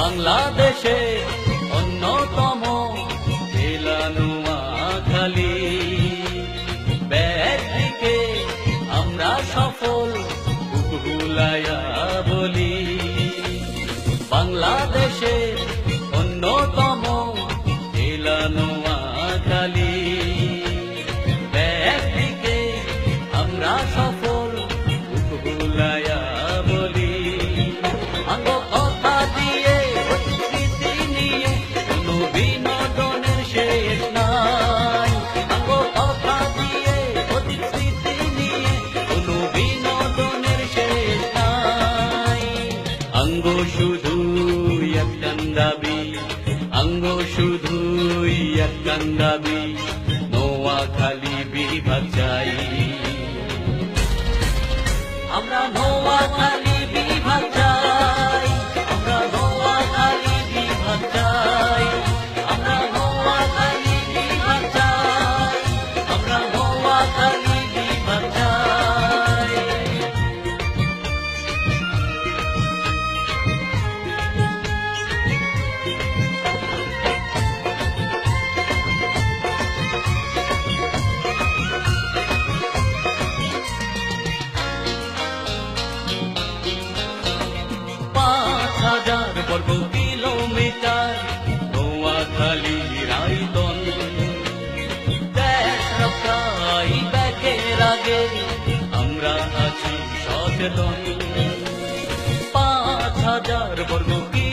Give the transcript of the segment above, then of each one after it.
বাংলাদেশে কান্দাবি অঙ্গ শুধুই এক নোয়া খালি বিভাগ আমরা নোয়া খালি সেলন পাঁচ হাজার বর্গ কি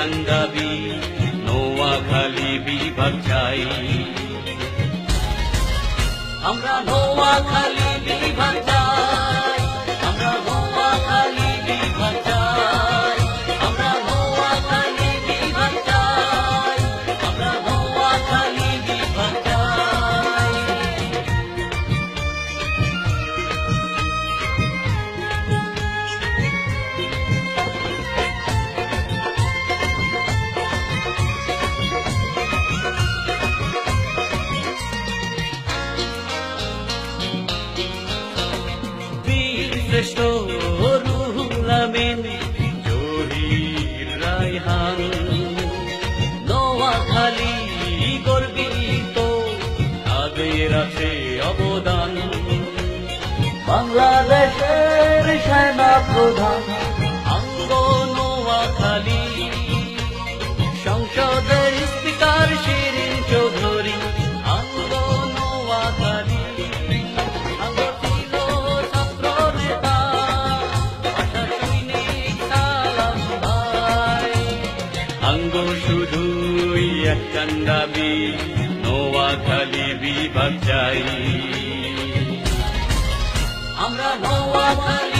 कंदावी नोवा खाली भी भरचाई हमरा नोवा खाली भी भरचाई রুহুল আমিন জহির রায়হান। নোয়াখালী গর্বিত তাদের আছে অবদান। বাংলাদেশের সেনা প্রধান একখান দাবি নোয়াখালী বিভাগ চাই আমরা নোয়াখালী